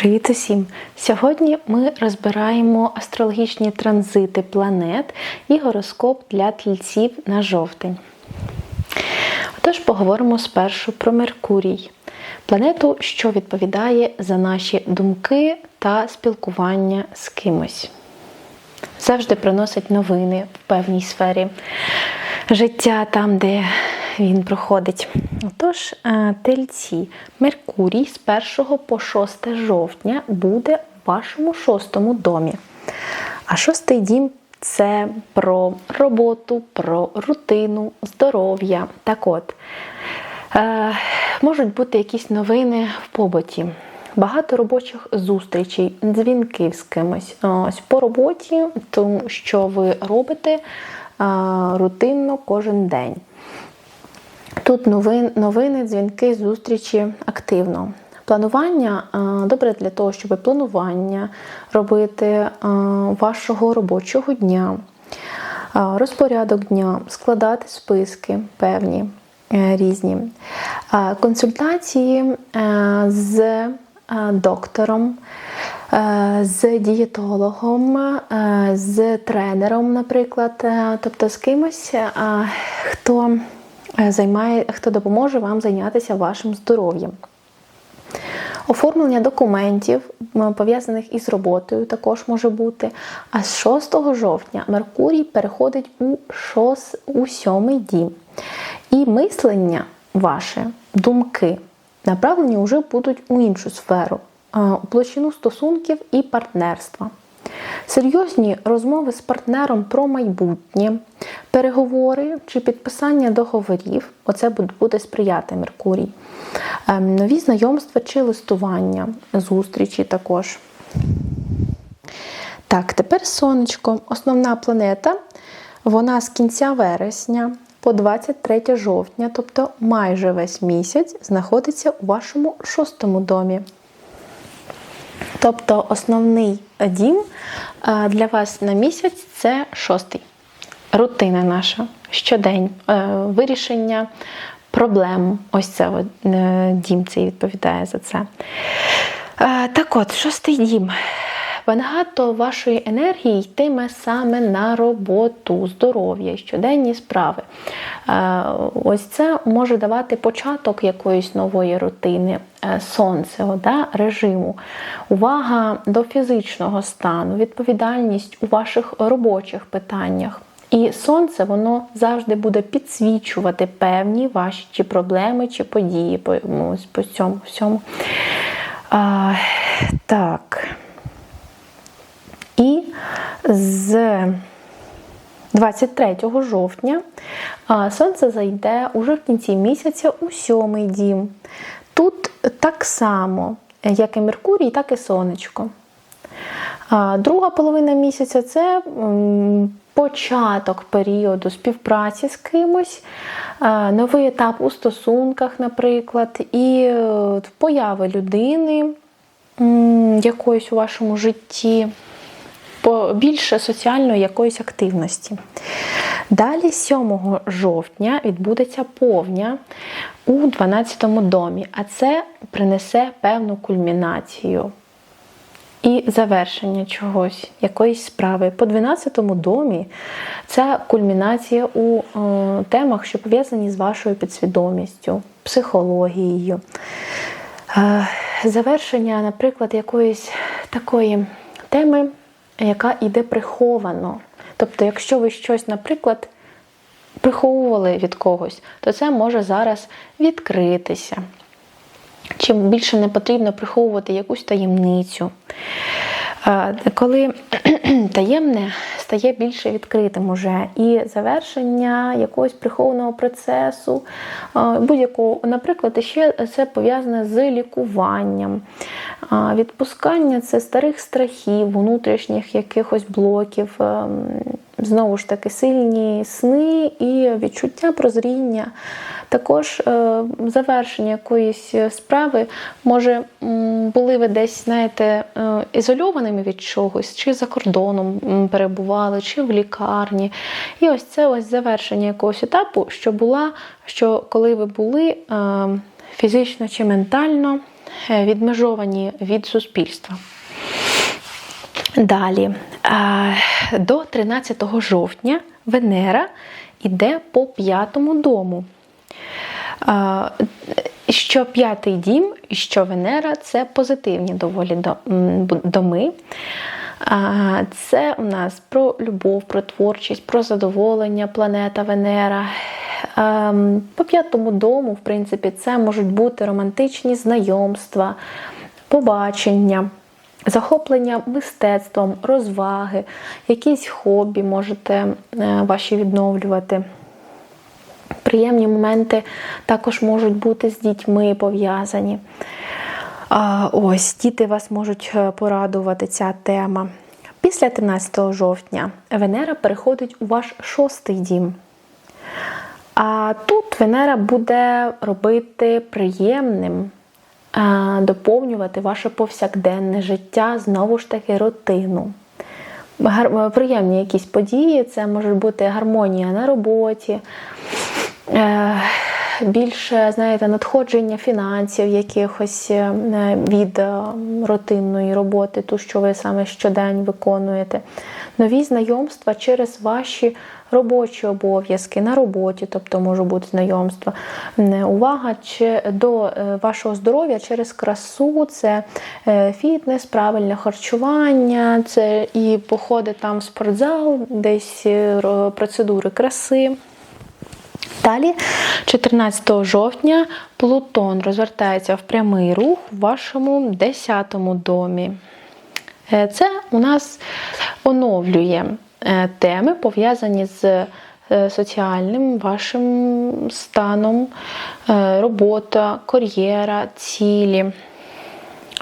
Привіт усім! Сьогодні ми розбираємо астрологічні транзити планет і гороскоп для тільців на жовтень. Отож, поговоримо спершу про Меркурій, планету, що відповідає за наші думки та спілкування з кимось. Завжди приносить новини в певній сфері життя там, де він проходить. Отож, е, тельці, Меркурій з 1 по 6 жовтня буде в вашому шостому домі. А шостий дім це про роботу, про рутину, здоров'я. Так от, е, можуть бути якісь новини в побуті. Багато робочих зустрічей, дзвінків з кимось. Ось по роботі, тому що ви робите е, рутинно кожен день. Тут новин, новини, дзвінки, зустрічі активно. Планування е, добре для того, щоб планування робити е, вашого робочого дня, е, розпорядок дня, складати списки певні різні. Консультації з доктором, з дієтологом, з тренером, наприклад, тобто з кимось, хто займає, хто допоможе вам зайнятися вашим здоров'ям. Оформлення документів, пов'язаних із роботою, також може бути. А з 6 жовтня Меркурій переходить у, шос, у сьомий дім. І мислення ваше, думки, направлені вже будуть у іншу сферу, у площину стосунків і партнерства. Серйозні розмови з партнером про майбутнє, переговори чи підписання договорів оце буде сприяти Меркурій. Ем, нові знайомства чи листування, зустрічі також. Так, тепер сонечко, основна планета, вона з кінця вересня по 23 жовтня, тобто майже весь місяць, знаходиться у вашому шостому домі. Тобто основний дім е, для вас на місяць це шостий. Рутина наша щодень, е, вирішення проблем. Ось це е, дім цей відповідає за це. Так от, шостий дім. Багато вашої енергії йтиме саме на роботу, здоров'я, щоденні справи. Ось це може давати початок якоїсь нової рутини, е, сонце, вода, режиму, увага до фізичного стану, відповідальність у ваших робочих питаннях. І сонце воно завжди буде підсвічувати певні ваші чи проблеми, чи події по, по цьому всьому. А, Так. З 23 жовтня сонце зайде уже в кінці місяця у сьомий дім. Тут так само, як і Меркурій, так і сонечко. Друга половина місяця це початок періоду співпраці з кимось, новий етап у стосунках, наприклад, і е, появи людини якоїсь у вашому житті більше соціальної якоїсь активності. Далі, 7 жовтня, відбудеться повня у 12 домі, а це принесе певну кульмінацію і завершення чогось, якоїсь справи. По 12 домі це кульмінація у е, темах, що пов'язані з вашою підсвідомістю, психологією. Е, завершення, наприклад, якоїсь такої теми яка йде приховано. Тобто, якщо ви щось, наприклад, приховували від когось, то це може зараз відкритися. Чим більше не потрібно приховувати якусь таємницю. Коли таємне стає більше відкритим уже і завершення якогось прихованого процесу, будь-якого, наприклад, ще це пов'язане з лікуванням. Відпускання це старих страхів, внутрішніх якихось блоків, ем, знову ж таки, сильні сни і відчуття прозріння. Також е, завершення якоїсь справи, може, були ви десь, знаєте, е, ізольованими від чогось, чи за кордоном перебували, чи в лікарні. І ось це ось завершення якогось етапу, що була, що коли ви були ем, фізично чи ментально е, відмежовані від суспільства. Далі, до 13 жовтня Венера йде по п'ятому дому. Що п'ятий дім, що Венера це позитивні доволі доми. Це у нас про любов, про творчість, про задоволення, планета Венера. По п'ятому дому, в принципі, це можуть бути романтичні знайомства, побачення, захоплення мистецтвом, розваги, якісь хобі можете е, ваші відновлювати. Приємні моменти також можуть бути з дітьми пов'язані. Ось, діти вас можуть е, порадувати ця тема. Після 13 жовтня Венера переходить у ваш шостий дім. А тут Венера буде робити приємним, доповнювати ваше повсякденне життя, знову ж таки, рутину. Гар- Приємні якісь події, це може бути гармонія на роботі, е, більше, знаєте, надходження фінансів якихось е, від е, рутинної роботи, ту, що ви саме щодень виконуєте. Нові знайомства через ваші робочі обов'язки на роботі, тобто може бути знайомство. М, Увага чи до е, вашого здоров'я через красу, це е, фітнес, правильне харчування, це і походи там в спортзал, десь е, процедури краси. Далі, 14 жовтня, Плутон розвертається в прямий рух в вашому 10 домі. Е, Це у нас оновлює е, теми, пов'язані з е, соціальним вашим станом, робота, кар'єра, цілі.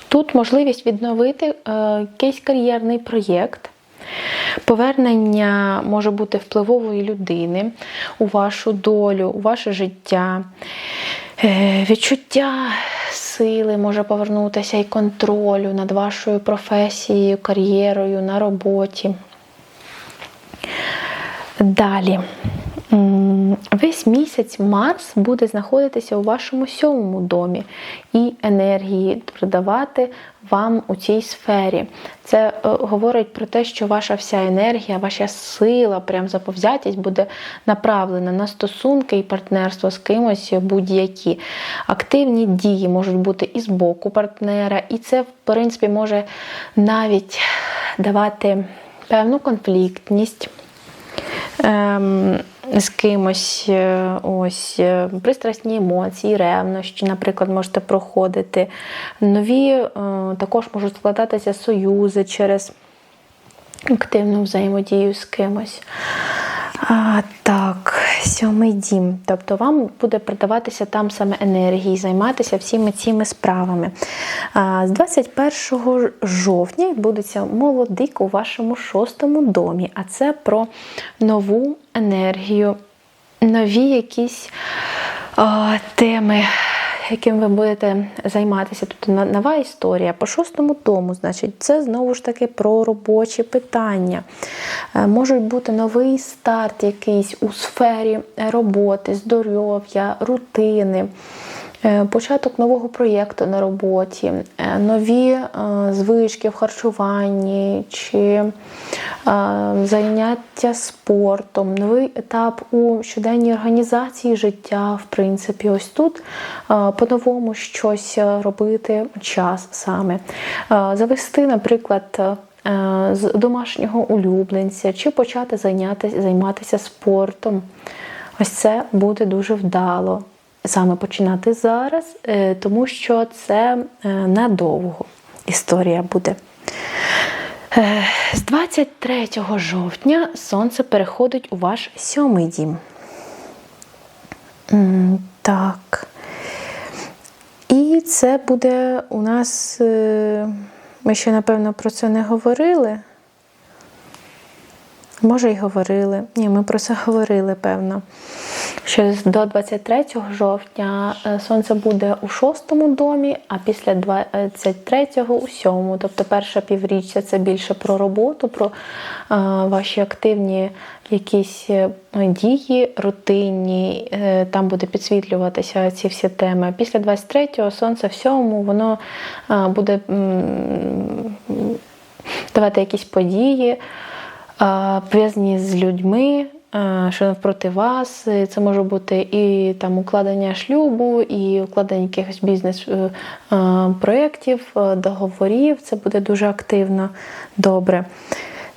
Тут можливість відновити якийсь кар'єрний проєкт. Повернення може бути впливової людини у вашу долю, у ваше життя. Е, Відчуття сили може повернутися і контролю над вашою професією, кар'єрою на роботі. Далі. Весь місяць Марс буде знаходитися у вашому сьомому домі і енергії придавати вам у цій сфері. Це е, говорить про те, що ваша вся енергія, ваша сила, прям заповзятість буде направлена на стосунки і партнерство з кимось будь-які. Активні дії можуть бути і з боку партнера, і це, в принципі, може навіть давати певну конфліктність ем, з кимось е, ось е, пристрасні емоції, ревнощі, наприклад, можете проходити. Нові е, також можуть складатися союзи через активну взаємодію з кимось. А, так, сьомий дім. Тобто вам буде придаватися там саме енергії, займатися всіми цими справами. З 21 жовтня відбудеться молодик у вашому шостому домі, а це про нову енергію, нові якісь о, теми. Яким ви будете займатися, тобто нова історія по шостому тому, значить, це знову ж таки про робочі питання. Може Можуть бути новий старт якийсь у сфері роботи, здоров'я, рутини. Е, Початок нового проєкту на роботі, е, нові е, звички в харчуванні чи заняття спортом, новий етап у щоденній організації життя. В принципі, ось тут по-новому щось робити час саме. Завести, наприклад, з домашнього улюбленця, чи почати займатися спортом. Ось це буде дуже вдало саме починати зараз, е, тому що це е, надовго історія буде. Е, З 23 жовтня сонце переходить у ваш сьомий дім. Так. І це буде у нас. Ми ще, напевно, про це не говорили. Може, й говорили. Ні, ми про це говорили, певно. Що до 23 жовтня е, сонце буде у шостому домі, а після 23-го у сьомому. Тобто перша півріччя це більше про роботу, про е, ваші активні якісь е, дії, рутинні. Там буде підсвітлюватися ці всі теми. Після 23-го сонце в сьомому, воно буде давати якісь події, пов'язані з людьми, що навпроти вас. Це може бути і там укладення шлюбу, і укладення якихось бізнес-проєктів, е, договорів. Це буде дуже активно добре.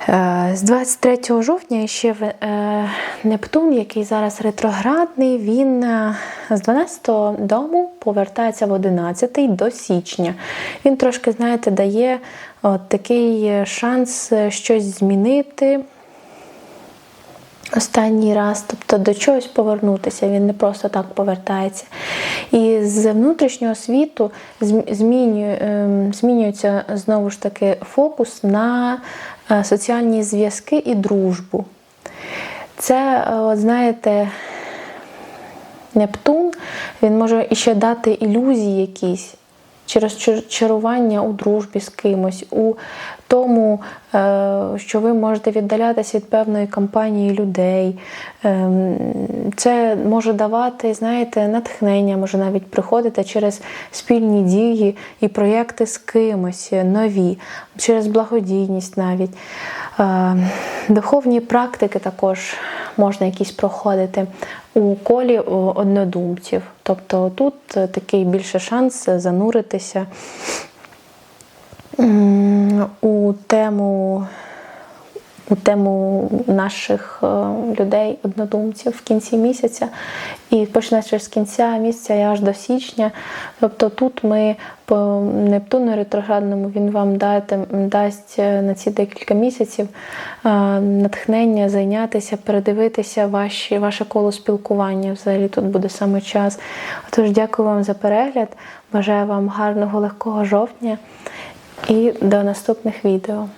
Е, З 23 жовтня ще е, Нептун, який зараз ретроградний, він е, з 12 дому повертається в 11 до січня. Він трошки, знаєте, дає от такий е, шанс е, щось змінити. Останній раз, тобто до чогось повернутися, він не просто так повертається. І з внутрішнього світу змінює, ем, змінюється знову ж таки фокус на е, соціальні зв'язки і дружбу. Це, е, от знаєте, Нептун він може іще дати ілюзії якісь через чар- чарування у дружбі з кимось, у тому, е, що ви можете віддалятися від певної компанії людей. Ем, Це може давати, знаєте, натхнення, може навіть приходити через спільні дії і проєкти з кимось нові, через благодійність навіть. Е, Духовні практики також можна якісь проходити у колі однодумців. Тобто тут е, такий більше шанс зануритися у тему, у тему наших е, людей, однодумців в кінці місяця. І починаючи з кінця місяця і аж до січня. Тобто тут ми по Нептуну ретроградному він вам дати, дасть е, на ці декілька місяців е, натхнення зайнятися, передивитися ваші, ваше коло спілкування. Взагалі тут буде саме час. Отож, дякую вам за перегляд. Бажаю вам гарного легкого жовтня і до наступних відео.